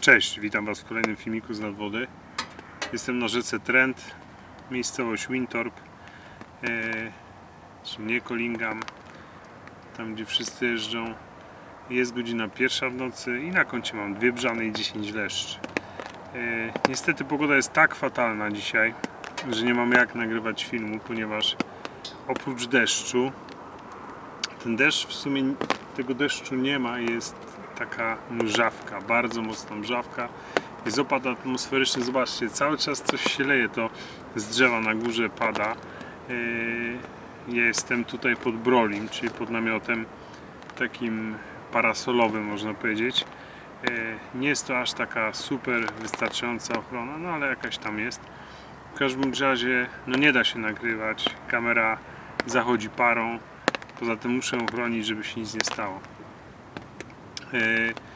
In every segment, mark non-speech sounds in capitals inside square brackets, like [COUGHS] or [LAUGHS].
Cześć, witam Was w kolejnym filmiku z nadwody. Jestem na rzece Trent, miejscowość Wintorp, e, czy nie Collingham, tam gdzie wszyscy jeżdżą. Jest godzina pierwsza w nocy i na koncie mam dwie brzany i 10 leszczy. E, niestety pogoda jest tak fatalna dzisiaj, że nie mam jak nagrywać filmu, ponieważ oprócz deszczu, ten deszcz w sumie tego deszczu nie ma, jest taka mrzawka, bardzo mocna mrzawka. Jest opad atmosferyczny, zobaczcie, cały czas coś się leje, to z drzewa na górze pada. Yy, Ja jestem tutaj pod brolim, czyli pod namiotem takim parasolowym, można powiedzieć. Yy, Nie jest to aż taka super wystarczająca ochrona, no ale jakaś tam jest. W każdym razie, no nie da się nagrywać, kamera zachodzi parą, poza tym muszę ochronić, żeby się nic nie stało. E,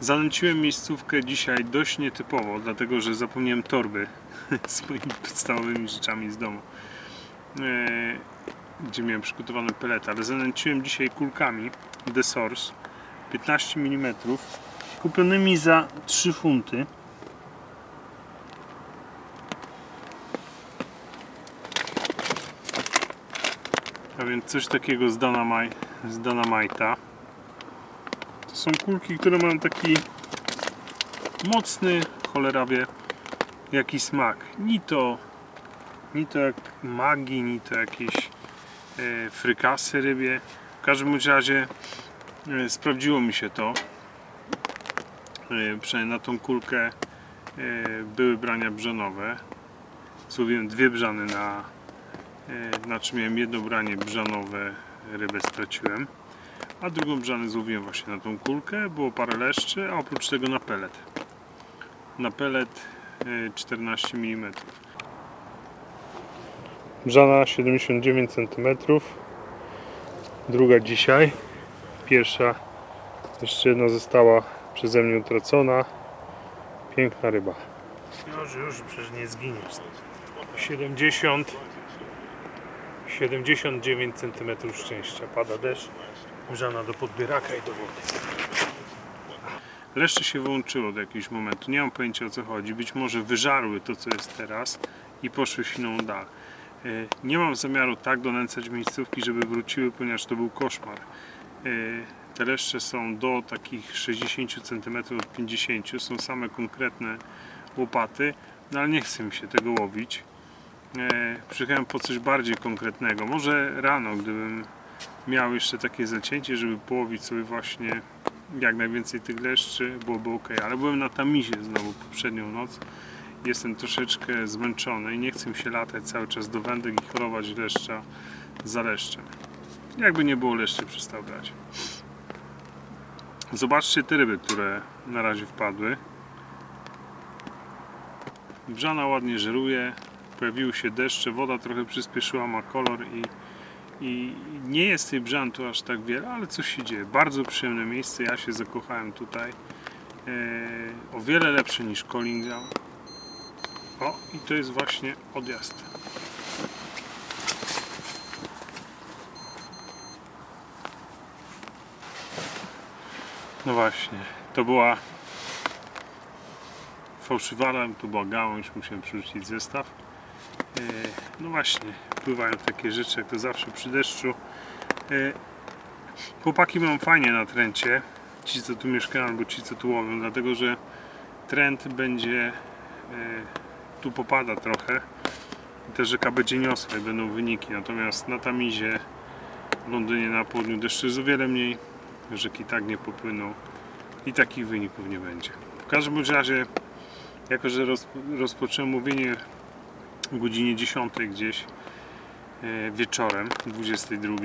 Zanęciłem miejscówkę dzisiaj dość nietypowo, dlatego że zapomniałem torby [LAUGHS] z moimi podstawowymi rzeczami z domu, e, gdzie miałem przygotowane pelety, ale zanęciłem dzisiaj kulkami The Source 15 mm kupionymi za 3 funty. A więc coś takiego z Dynamite, z. Są kulki, które mają taki mocny, cholera wie, jaki smak. Ni to, ni to jak magi, ni to jakieś e, frykasy rybie. W każdym razie e, sprawdziło mi się to. E, przynajmniej na tą kulkę e, były brania brzanowe. Złowiłem dwie brzany na, e, znaczy miałem jedno branie brzanowe, rybę straciłem a drugą brzanę złowiłem właśnie na tą kulkę, było parę leszczy, a oprócz tego na pelet. Na pelet y, 14 mm. Brzana 79 cm. Druga dzisiaj. Pierwsza jeszcze jedna została przeze mnie utracona. Piękna ryba. Już, już, przecież nie zginiesz. 70 79 cm szczęścia. Pada deszcz. Grzana do podbieraka i do wody. Leszcze się wyłączyło do jakiegoś momentu. Nie mam pojęcia o co chodzi. Być może wyżarły to, co jest teraz i poszły w inną dal. E, Nie mam zamiaru tak donęcać miejscówki, żeby wróciły, ponieważ to był koszmar. E, Te leszcze są do takich 60 cm od 50 są same konkretne łopaty, no ale nie chce mi się tego łowić. E, Przyjechałem po coś bardziej konkretnego. Może rano, gdybym miał jeszcze takie zacięcie, żeby połowić sobie właśnie jak najwięcej tych leszczy, byłoby ok. Ale byłem na tamizie znowu poprzednią noc. Jestem troszeczkę zmęczony i nie chcę mi się latać cały czas do wędek i chorować leszcza za leszczem. Jakby nie było leszczy przestał brać. Zobaczcie te ryby, które na razie wpadły. Brzana ładnie żeruje, pojawiły się deszcze, woda trochę przyspieszyła, ma kolor i i nie jest tej brzan tu aż tak wiele, ale coś się dzieje. Bardzo przyjemne miejsce, ja się zakochałem tutaj. E, o wiele lepsze niż Collingham. O, i to jest właśnie odjazd. No właśnie, to była fałszywara, to była gałąź, musiałem przerzucić zestaw. E, No właśnie, pływają takie rzeczy, jak to zawsze przy deszczu. E, Chłopaki mają fajnie na Trencie, ci co tu mieszkają albo ci co tu łowią, dlatego że Trent będzie, e, tu popada trochę i ta rzeka będzie niosła i będą wyniki, natomiast na Tamizie, w Londynie na południu deszczu jest o wiele mniej, rzeki tak nie popłyną i takich wyników nie będzie. W każdym razie, jako że roz, rozpocząłem mówienie o godzinie 10 gdzieś wieczorem, 22.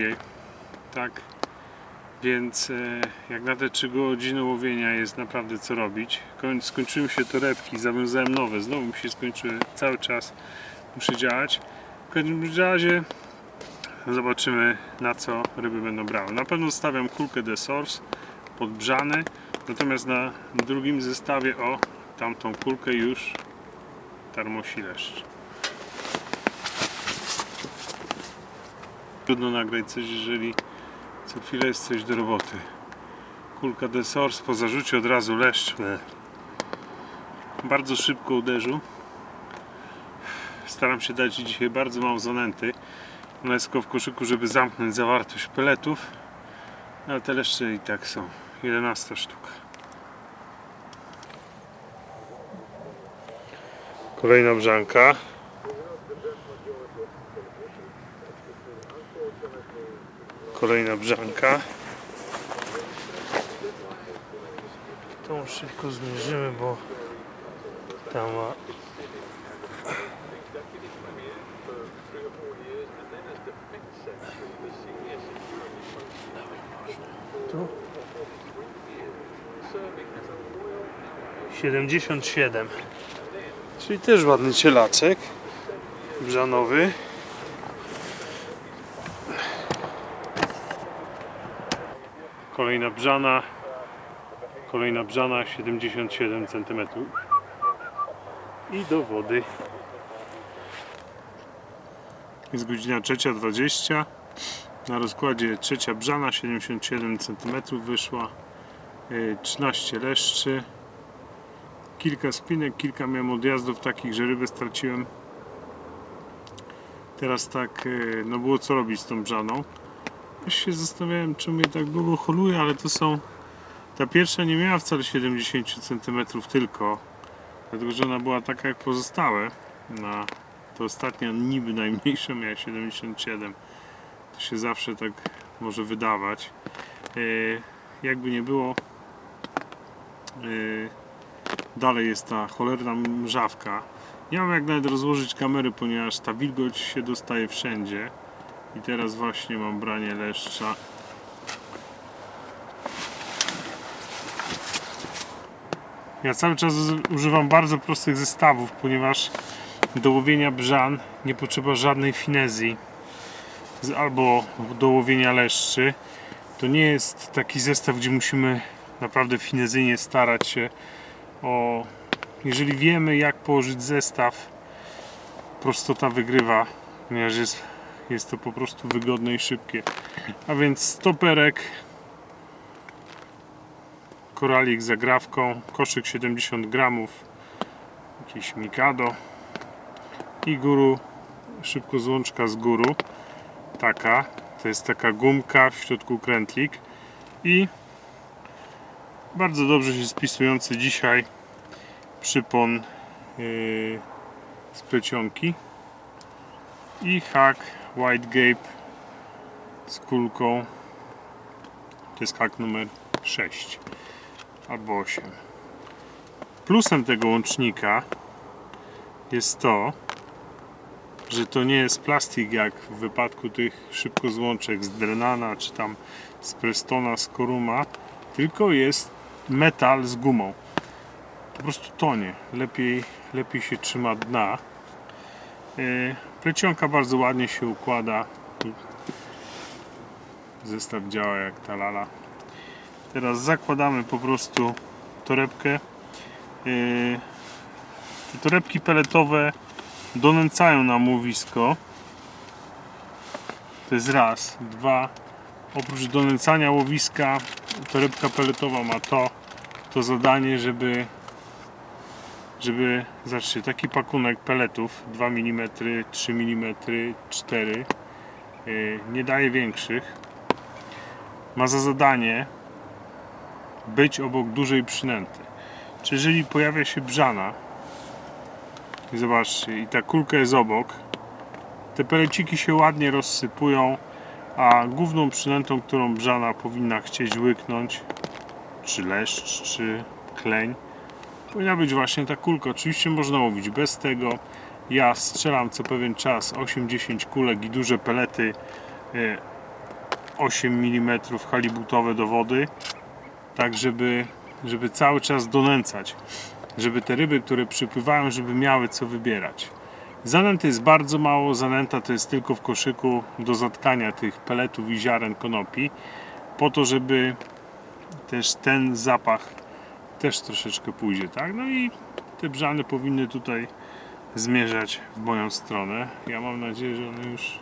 Tak. Więc e, jak na te 3 godziny łowienia jest naprawdę co robić. Koń- Skończyły się torebki, zawiązałem nowe, znowu mi się skończyły, cały czas muszę działać. W każdym razie zobaczymy na co ryby będą brały. Na pewno stawiam kulkę The Source pod brzany, natomiast na drugim zestawie o tamtą kulkę już tarmosi. Trudno nagrać coś, jeżeli co chwilę jest coś do roboty. Kulka Source po zarzucie od razu leszcz. Bardzo szybko uderzył. Staram się dać dzisiaj bardzo mało zanęty. Ona jest w koszyku, żeby zamknąć zawartość peletów. Ale te leszcze i tak są. 11 sztuka. Kolejna brzanka. Kolejna brzanka. Tą szybko zmierzymy, bo tam ma tu? 77 czyli też ładny cielaczek brzanowy kolejna brzana. Kolejna brzana 77 cm i do wody. Jest godzina 3.20 na rozkładzie trzecia brzana 77 cm wyszła y, 13 leszczy. Kilka spinek, kilka miałem odjazdów takich, że rybę straciłem. Teraz tak, y, no było co robić z tą brzaną ja się zastanawiałem czemu mnie tak długo holuje, ale to są ta pierwsza nie miała wcale 70 cm tylko dlatego, że ona była taka jak pozostałe na to ostatnia niby najmniejsza miała 77 to się zawsze tak może wydawać. E, jakby nie było, e, dalej jest ta cholerna mrzawka. Nie mam jak nawet rozłożyć kamery, ponieważ ta wilgoć się dostaje wszędzie. I teraz właśnie mam branie leszcza. Ja cały czas używam bardzo prostych zestawów, ponieważ do łowienia brzan nie potrzeba żadnej finezji albo do łowienia leszczy. To nie jest taki zestaw, gdzie musimy naprawdę finezyjnie starać się o... Jeżeli wiemy jak położyć zestaw, prostota wygrywa, ponieważ jest, jest to po prostu wygodne i szybkie. A więc stoperek, koralik z zagrawką, koszyk 70 gramów, jakieś mikado i guru, szybko złączka z guru taka. To jest taka gumka, w środku krętlik i bardzo dobrze się spisujący dzisiaj przypon yy, z plecionki i hak White Gape z kulką. To jest hak numer 6 albo 8. Plusem tego łącznika jest to, że to nie jest plastik jak w wypadku tych szybkozłączek z Drenana czy tam z Prestona, z Koruma, tylko jest metal z gumą. Po prostu tonie, lepiej, lepiej się trzyma dna. Yy, Plecionka bardzo ładnie się układa. Zestaw działa jak ta lala. Teraz zakładamy po prostu torebkę. Yy, Te torebki peletowe donęcają na łowisko. To jest raz. Dwa. Oprócz donęcania łowiska, torebka peletowa ma to, to zadanie, żeby żeby, zobaczcie, taki pakunek peletów 2 mm, 3 mm, 4 yy, nie daje większych ma za zadanie być obok dużej przynęty czy jeżeli pojawia się brzana i zobaczcie, i ta kulka jest obok. Te peleciki się ładnie rozsypują, a główną przynętą, którą brzana powinna chcieć łyknąć, czy leszcz, czy kleń, powinna być właśnie ta kulka. Oczywiście można łowić bez tego. Ja strzelam co pewien czas 8-10 kulek i duże pelety e, 8 mm halibutowe do wody, tak żeby, żeby cały czas donęcać żeby te ryby, które przypływają, żeby miały co wybierać. Zanęty jest bardzo mało, zanęta to jest tylko w koszyku do zatkania tych peletów i ziaren konopi, po to, żeby też ten zapach też troszeczkę pójdzie, tak? No i te brzany powinny tutaj zmierzać w moją stronę. Ja mam nadzieję, że one już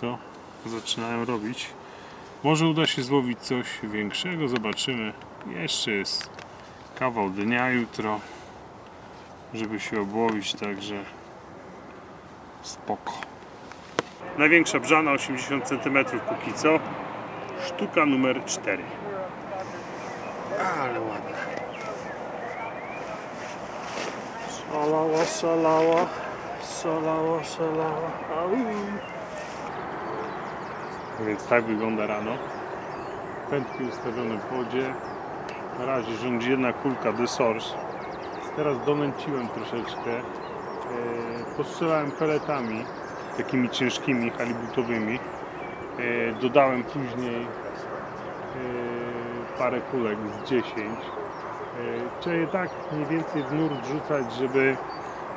to zaczynają robić. Może uda się złowić coś większego, zobaczymy. Jeszcze jest kawał dnia jutro. żeby się obłowić, także spoko. Największa brzana 80 cm póki co. Sztuka numer 4. Ale ładna. Szalała, szalała, szalała, szalała. Więc tak wygląda rano. Pętki ustawione w wodzie. Na razie rządzi jedna kulka The Source. Teraz donęciłem troszeczkę. E, Postrzelałem peletami, takimi ciężkimi, halibutowymi. E, Dodałem później e, parę kulek z 10. E, Trzeba je tak mniej więcej w nurt rzucać, żeby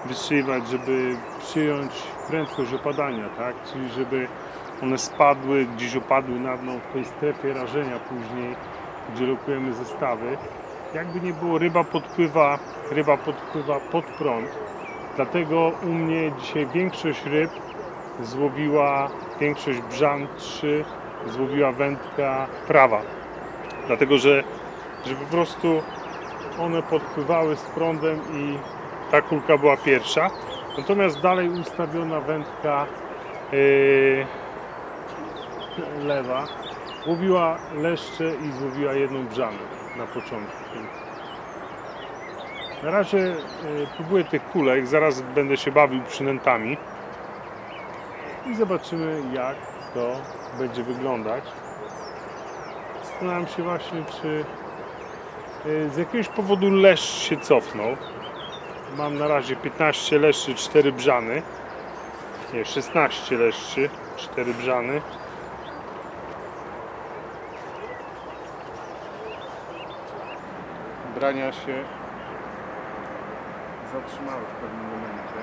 wystrzeliwać, żeby przyjąć prędkość opadania, tak? Czyli żeby one spadły, gdzieś opadły na dno w tej strefie rażenia później, gdzie lokujemy zestawy. Jakby nie było, ryba podpływa, ryba podpływa pod prąd. Dlatego u mnie dzisiaj większość ryb złowiła, większość brzan 3 złowiła wędka prawa. Dlatego, że, że po prostu one podpływały z prądem i ta kulka była pierwsza. Natomiast dalej ustawiona wędka yy, lewa łowiła leszcze i złowiła jedną brzanę na początku. Na razie yy, próbuję tych kulek, zaraz będę się bawił przynętami i zobaczymy jak to będzie wyglądać. Zastanawiam się właśnie, czy z jakiegoś powodu leszcz się cofnął. Mam na razie 15 leszczy, 4 brzany. Nie, 16 leszczy, 4 brzany. Brania się zatrzymały w pewnym momencie.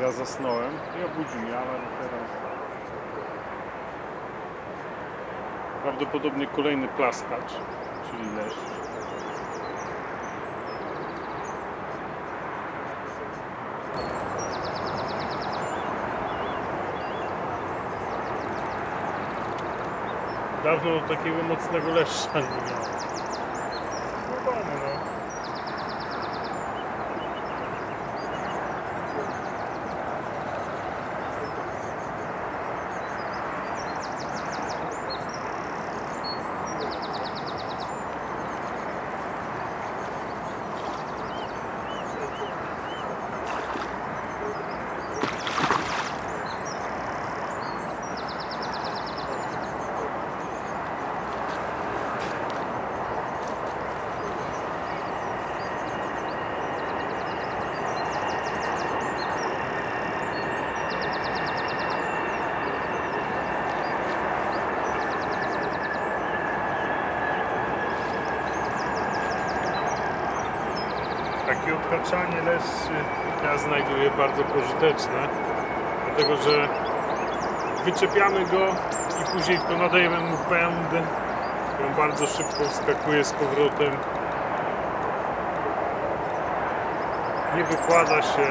Ja zasnąłem i obudził mnie, ale teraz prawdopodobnie kolejny plaskacz, czyli. Dawno takiego mocnego leszcza nie miałem. Spokojnie, no. Takie odhaczanie leszczy ja znajduję bardzo pożyteczne, dlatego że wyczepiamy go i później tylko nadajemy mu pęd, on bardzo szybko wskakuje z powrotem. Nie wykłada się.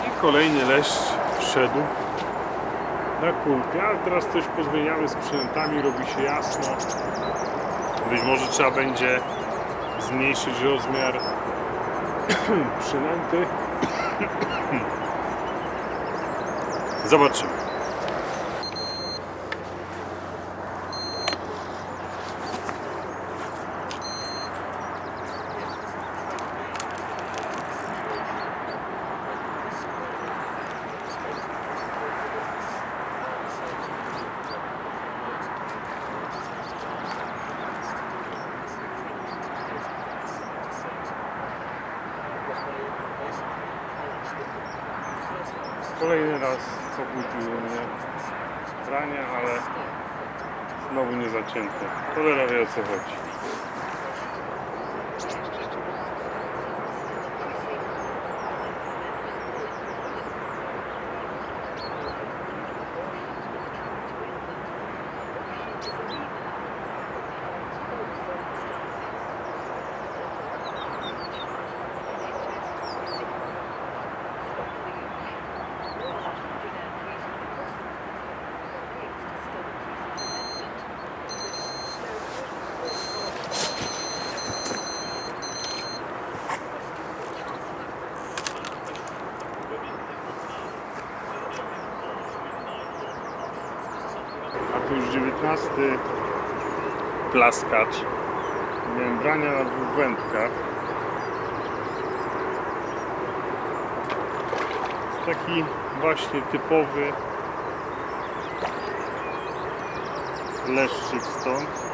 [CLEARS THROAT] I kolejny leszcz wszedł na kulkę, a teraz coś pozmieniamy z przynętami, robi się jasno. Być może trzeba będzie zmniejszyć rozmiar [COUGHS] przynęty. [COUGHS] Zobaczymy. Kolejny raz obudziło mnie pranie, ale znowu nie zacięte. Cholera wie o co chodzi. To już 19 plaskacz. Miałem brania na dwóch wędkach. Taki właśnie typowy leszczyk stąd.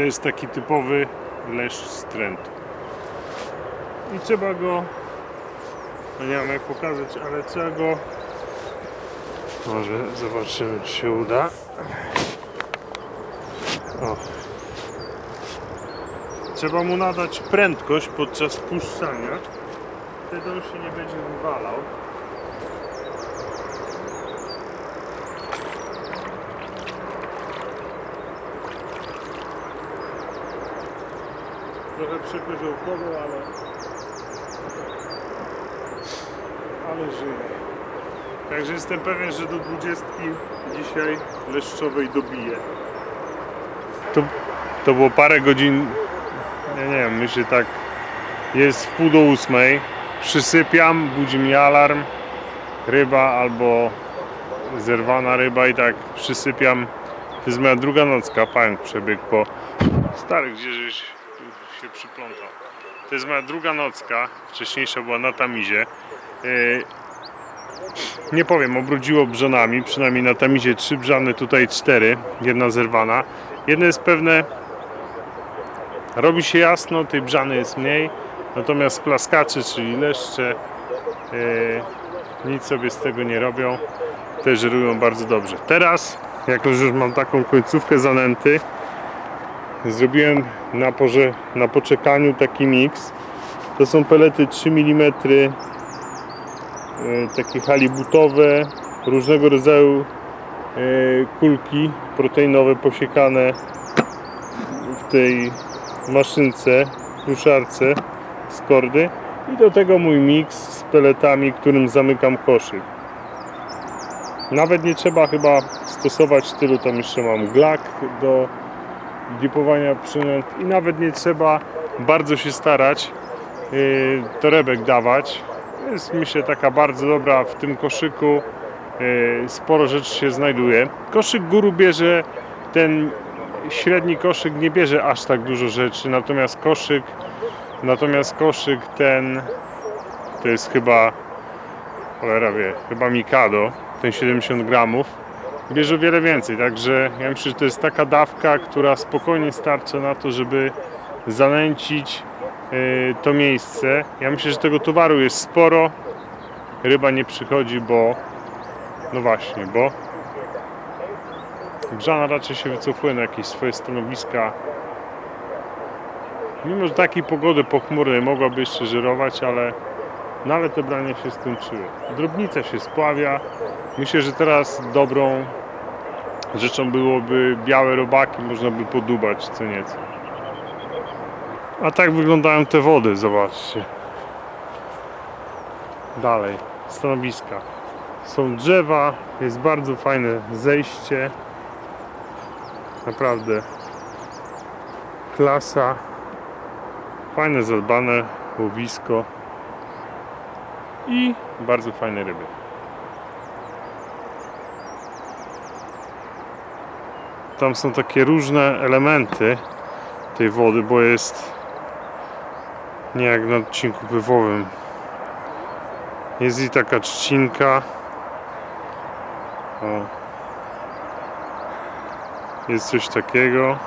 To jest taki typowy leszcz z trętu. I trzeba go, no nie wiem jak pokazać, ale trzeba go, może zobaczymy czy się uda. O. Trzeba mu nadać prędkość podczas puszczania. Wtedy on się nie będzie wywalał. Trochę przekoziołkowo, ale ale żyje. Także jestem pewien, że do 20 dzisiaj leszczowej dobiję. To, to było parę godzin, nie wiem, myślę tak, jest w pół do ósmej, przysypiam, budzi mnie alarm, ryba albo zerwana ryba i tak przysypiam. To jest moja druga nocka, pająk przebiegł po starych, gdzie żeś się przyplątał. To jest moja druga nocka, wcześniejsza była na Tamizie. Yy, nie powiem, obrudziło brzonami, przynajmniej na Tamizie trzy brzany, tutaj cztery, jedna zerwana. Jedno jest pewne, robi się jasno, tej brzany jest mniej, natomiast plaskacze, czyli leszcze, yy, nic sobie z tego nie robią, te żerują bardzo dobrze. Teraz, jako że już mam taką końcówkę zanęty, zrobiłem na, porze, na poczekaniu taki miks. To są pelety 3 mm e, takie halibutowe, różnego rodzaju e, kulki proteinowe posiekane w tej maszynce, kruszarce z kordy i do tego mój miks z peletami, którym zamykam koszyk. Nawet nie trzeba chyba stosować tylu, tam jeszcze mam glak do dipowania przynęt i nawet nie trzeba bardzo się starać yy, torebek dawać. Jest myślę taka bardzo dobra w tym koszyku. Yy, sporo rzeczy się znajduje. Koszyk góru bierze ten średni koszyk nie bierze aż tak dużo rzeczy, natomiast koszyk natomiast koszyk ten to jest chyba cholera wie, chyba Mikado, ten 70 gramów bierze wiele więcej, także ja myślę, że to jest taka dawka, która spokojnie starcza na to, żeby zanęcić yy, to miejsce. Ja myślę, że tego towaru jest sporo. Ryba nie przychodzi, bo no właśnie, bo Grzana raczej się wycofuje na jakieś swoje stanowiska. Mimo, że takiej pogody pochmurnej mogłaby jeszcze żerować, ale no ale te brania się skończyły. Drobnica się spławia. Myślę, że teraz dobrą rzeczą byłoby białe robaki, można by podubać co nieco. A tak wyglądają te wody, zobaczcie. Dalej, stanowiska. Są drzewa, jest bardzo fajne zejście. Naprawdę klasa. Fajne, zadbane łowisko i bardzo fajne ryby. Tam są takie różne elementy tej wody, bo jest nie jak na odcinku pływowym. Jest i taka trzcinka. O. Jest coś takiego.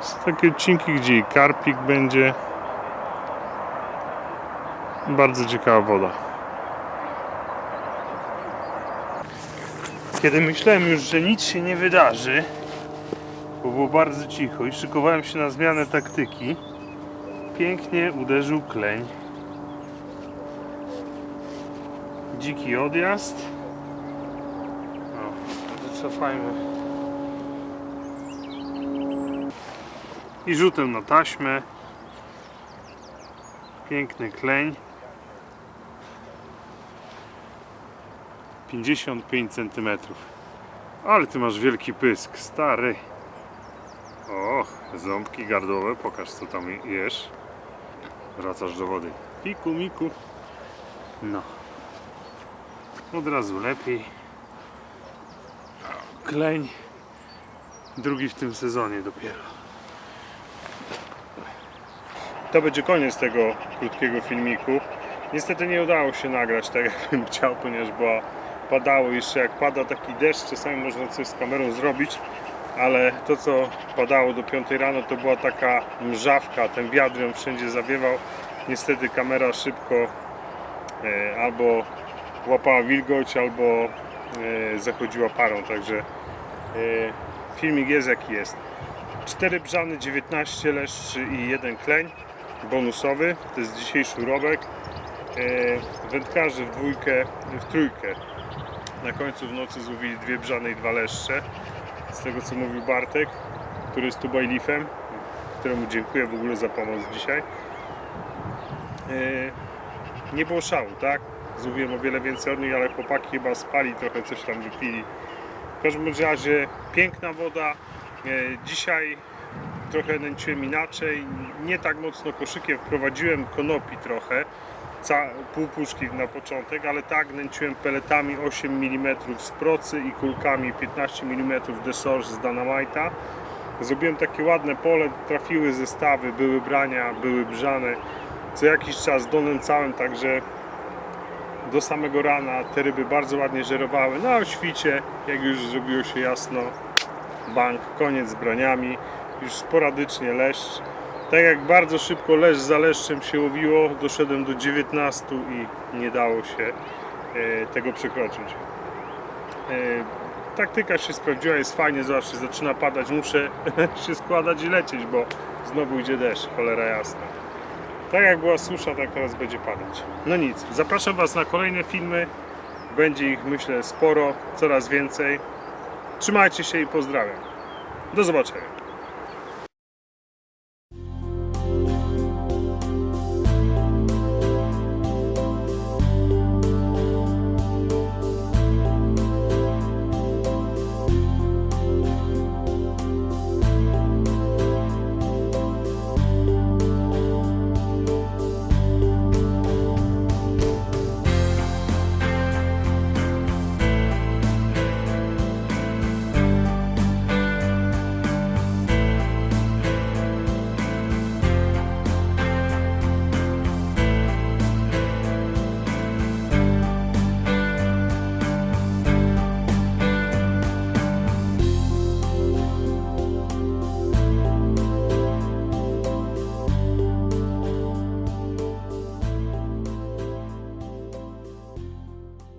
Są takie odcinki, gdzie i karpik będzie. Bardzo ciekawa woda. Kiedy myślałem już, że nic się nie wydarzy, bo było bardzo cicho i szykowałem się na zmianę taktyki, pięknie uderzył kleń. Dziki odjazd. O, wycofajmy. I rzutem na taśmę. Piękny kleń. 55 cm. Ale ty masz wielki pysk, stary. O, ząbki gardłowe, pokaż co tam jesz. Wracasz do wody. Fiku, miku. No. Od razu lepiej. Kleń. Drugi w tym sezonie dopiero. To będzie koniec tego krótkiego filmiku. Niestety nie udało się nagrać tak [LAUGHS] jakbym chciał, ponieważ była, padało jeszcze jak pada taki deszcz, czasami można coś z kamerą zrobić, ale to co padało do 5 rano to była taka mrzawka, ten wiatr ją wszędzie zawiewał. Niestety kamera szybko e, albo łapała wilgoć, albo e, zachodziła parą, także e, filmik jest jaki jest. 4 brzany, 19 leszczy i jeden kleń bonusowy, to jest dzisiejszy urobek. E, Wędkarze w dwójkę, w trójkę. Na końcu w nocy złowili dwie brzane i dwa leszcze. Z tego co mówił Bartek, który jest tu bailifem, któremu dziękuję w ogóle za pomoc dzisiaj. E, Nie było szału, tak? Złowiłem o wiele więcej od nich, ale chłopaki chyba spali, trochę coś tam wypili. W każdym razie piękna woda. E, Dzisiaj trochę nęciłem inaczej, nie tak mocno koszykiem, wprowadziłem konopi trochę, pół puszki na początek, ale tak nęciłem peletami 8 mm z procy i kulkami 15 mm Desource z Dynamite'a. Zrobiłem takie ładne pole, trafiły zestawy, były brania, były brzane. Co jakiś czas donęcałem, także do samego rana te ryby bardzo ładnie żerowały. No a o świcie, jak już zrobiło się jasno, bank, koniec z braniami, już sporadycznie leszcz. Tak jak bardzo szybko leszcz za leszczem się łowiło, doszedłem do 19 i nie dało się e, tego przekroczyć. E, taktyka się sprawdziła, jest fajnie, zawsze zaczyna padać, muszę [LAUGHS] się składać i lecieć, bo znowu idzie deszcz, cholera jasna. Tak jak była susza, tak teraz będzie padać. No nic, zapraszam Was na kolejne filmy. Będzie ich myślę sporo, coraz więcej. Trzymajcie się i pozdrawiam. Do zobaczenia.